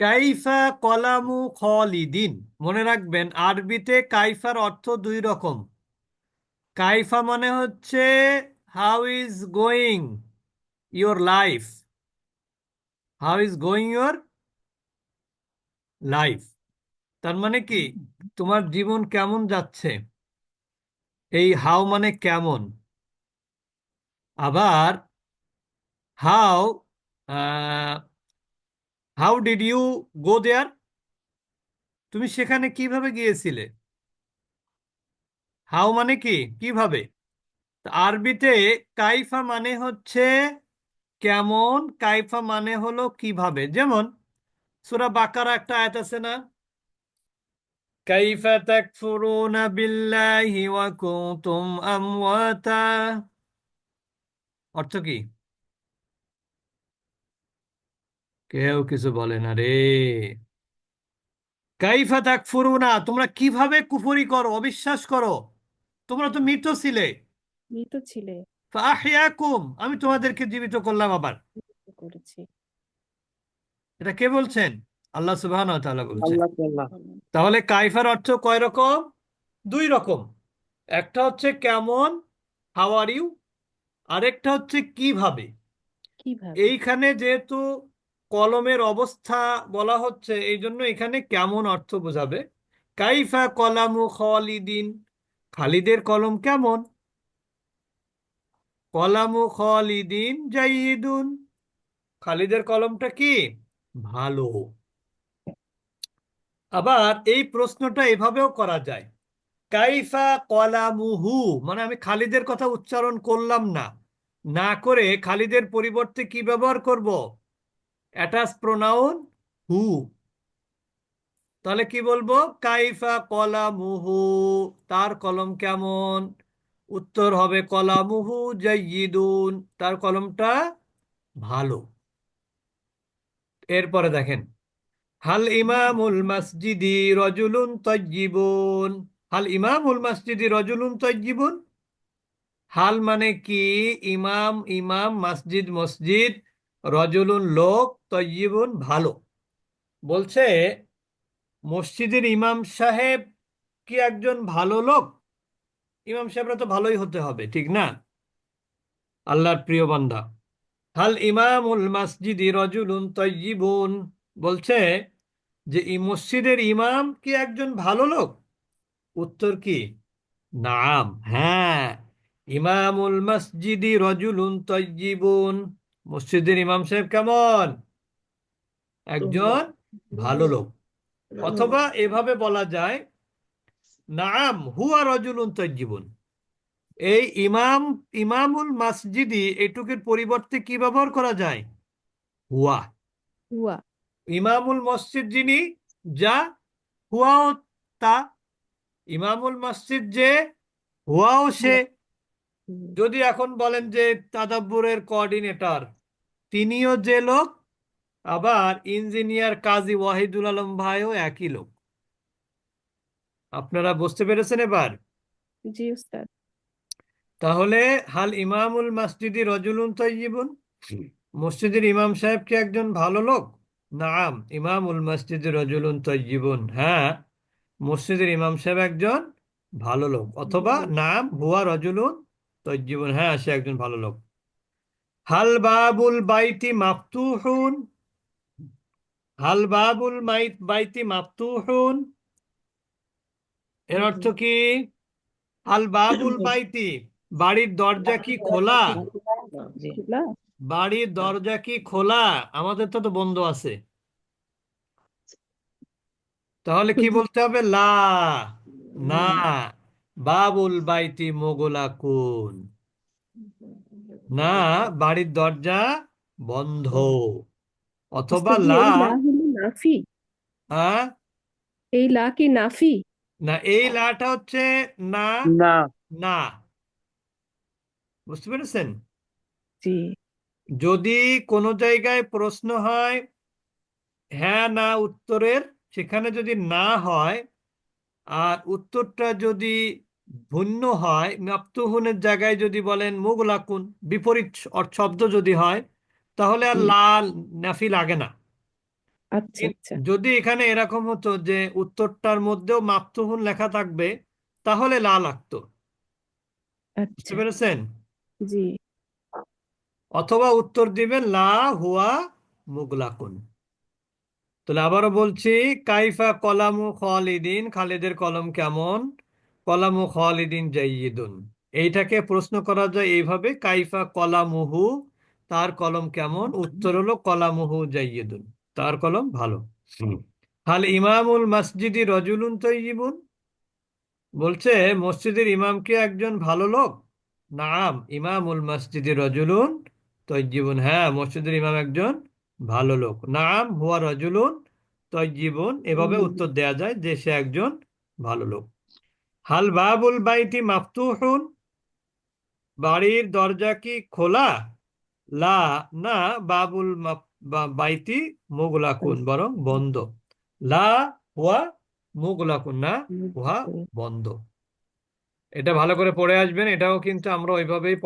কাইফা কলামু খলিদিন। মনে রাখবেন, আরবিতে কাইফার অর্থ দুই রকম। কাইফা মানে হচ্ছে how is going your life how is going your life তার মানে কি, তোমার জীবন কেমন যাচ্ছে? এই হাউ মানে কেমন? আবার how how did you go there তুমি সেখানে কীভাবে গিয়েছিলে? হাউ মানে কি? কীভাবে? আরবিতে কাইফা মানে হচ্ছে কেমন? কাইফা মানে হলো কীভাবে? যেমন সূরা বাকারা একটা আয়াত আছে না? কাইফা তাকফুরুনা বিল্লাহি ওয়া কুনতুম আমওয়াতা। অর্থ কি? কেউ কিছু বলে না রে। কাইফা তাকফুরুনা তোমরা কীভাবে কুফরি করো অবিশ্বাস করো? তোমরা তো মৃত ছিলে। মৃত ছিলে। আমি তোমাদেরকে জীবিত করলাম আবার। করেছি। এটা কে বলছেন? আল্লাহ সুবহানাহু ওয়া তাআলা বলছেন আল্লাহ আল্লাহ তাহলে কাইফার অর্থ কয় রকম? দুই রকম। একটা হচ্ছে কেমন হাউ আর ইউ আরেকটা হচ্ছে কীভাবে। কীভাবে? এইখানে যেহেতু কলমের অবস্থা বলা হচ্ছে এই জন্য এখানে কেমন অর্থ বোঝাবে? কাইফা কলামু খালিদিন, খালিদের কলম কেমন? কলামু খালিদিন জাইদুন খালিদের কলমটা কি? ভালো। আবার এই প্রশ্নটা এভাবেও করা যায়। কাইফা কলামুহু মানে আমি খালিদের কথা উচ্চারণ করলাম না না করে খালিদের পরিবর্তে কি ব্যবহার করব? Attach pronoun who. তাহলে কি বলব? কাইফা কলামুহু, তার কলম কেমন? উত্তর হবে কলামুহু জাইয়িদুন, তার কলমটা ভালো। এরপরে দেখেন, হাল ইমামুল মসজিদি রজুলুন তয়্যিবুন হাল ইমামুল মসজিদি রজুলুন তয়্যিবুন হাল মানে কি? ইমাম ইমাম, মসজিদ মসজিদ রজুলুন লোক তয়্যিবুন ভালো। বলছে, মসজিদের ইমাম সাহেব কি একজন ভালো লোক? ইমাম সাহেবরা তো ভালোই হতে হবে, ঠিক না? আল্লাহর প্রিয় বান্দা। হাল ইমাম ইমামুল মসজিদি রজুলুন তয়্যিবুন বলছে যে, এই মসজিদের ইমাম কি একজন ভালো লোক? উত্তর কি? নাম। হ্যাঁ ইমামুল মসজিদি রজুলুন তয়্যিবুন মসজিদের ইমাম সাহেব কেমন? একজন ভালো লোক। অথবা এভাবে বলা যায় নাম হুয়া রজুলুন জীবন এই ইমাম ইমামুল মসজিদি এটুকুর পরিবর্তে কি ব্যবহার করা যায়? হুয়া। হুয়া। ইমামুল মসজিদ যিনি যা হুয়াও তা। ইমামুল মসজিদ যে হুয়াও সে। যদি এখন বলেন যে তাদাব্বুরের কোঅর্ডিনেটর তিনিও যে লোক আবার ইঞ্জিনিয়ার কাজী ওয়াহিদুল আলম ভাইও একই লোক। আপনারা বুঝতে পেরেছেন এবার? জি উস্তাদ তাহলে হাল ইমামুল মসজিদি রজুলুন তয়্যিবুন মসজিদের ইমাম সাহেব কি একজন ভালো লোক? নাম ইমামুল মসজিদি রজুলুন তয়্যিবুন হ্যাঁ মসজিদের ইমাম সাহেব একজন ভালো লোক। অথবা নাম হুয়া রজুলুন তয়্যিবুন হ্যাঁ সে একজন ভালো লোক। হাল বাবুল বাইতি মাফতুহুন? হাল বাবুল বাইতি মাফতুহুন? এর অর্থ কি? হাল বাবুল বাইতি, বাড়ির দরজা কি খোলা? বাড়ির দরজা কি খোলা? আমাদের তো তো বন্ধ আছে। তাহলে কি বলতে হবে? লা, না, বাবুল বাইতি মোগলাকুন। না বাড়ির দরজা বন্ধ। অথবা উস্তাদ লা এই লা হলো নাফি আ? এই লা কি নাফি? না এই লাটা হচ্ছে না না। না। বুঝতে পেরেছেন? জি। যদি কোনো জায়গায় প্রশ্ন হয় হ্যাঁ না উত্তরের সেখানে যদি না হয় আর উত্তরটা যদি ভিন্ন হয় মাফতুহুনের জায়গায় যদি বলেন মুগলাকুন বিপরীত শব্দ যদি হয় তাহলে আর লাল নাফি লাগে না। আচ্ছা আচ্ছা। যদি এখানে এরকম হতো যে উত্তরটার মধ্যেও মাফতুহুন লেখা থাকবে তাহলে লা লাগতো। বুঝতে আচ্ছা। পেরেছেন? জি। অথবা উত্তর দিবেন লা হুয়া মুগলাকুন। তাহলে আবারও বলছি কাইফা কলামু খালিদিন খালিদের কলম কেমন? কলামু খালিদিন জাইয়িদুন। এইটাকে প্রশ্ন করা যায় এইভাবে কাইফা কলামুহু তার কলম কেমন? উত্তর হলো কলামুহু জাইয়িদুন তার কলম ভালো। হাল ইমামুল মসজিদি রজুলুন তৈজিবুন বলছে মসজিদের ইমাম কি একজন ভালো লোক? নাম ইমামুল মসজিদি রজুলুন তৈজিবুন হ্যাঁ মসজিদের ইমাম একজন ভালো লোক। নাম হুয়া রজুলুন তৈজিবুন এভাবে উত্তর দেয়া যায় যে সে একজন ভালো লোক। হাল বাবুল বাইতি মাফতুহুন? বাড়ির দরজা কি খোলা? লা, না, বাবুল বাইতি মোগলাকুন, বরং বন্ধ। লা, হুয়া, মোগলাকুন, না উহা বন্ধ। এটা ভালো করে পড়ে আসবেন, এটাও কিন্তু আমরা ওইভাবেই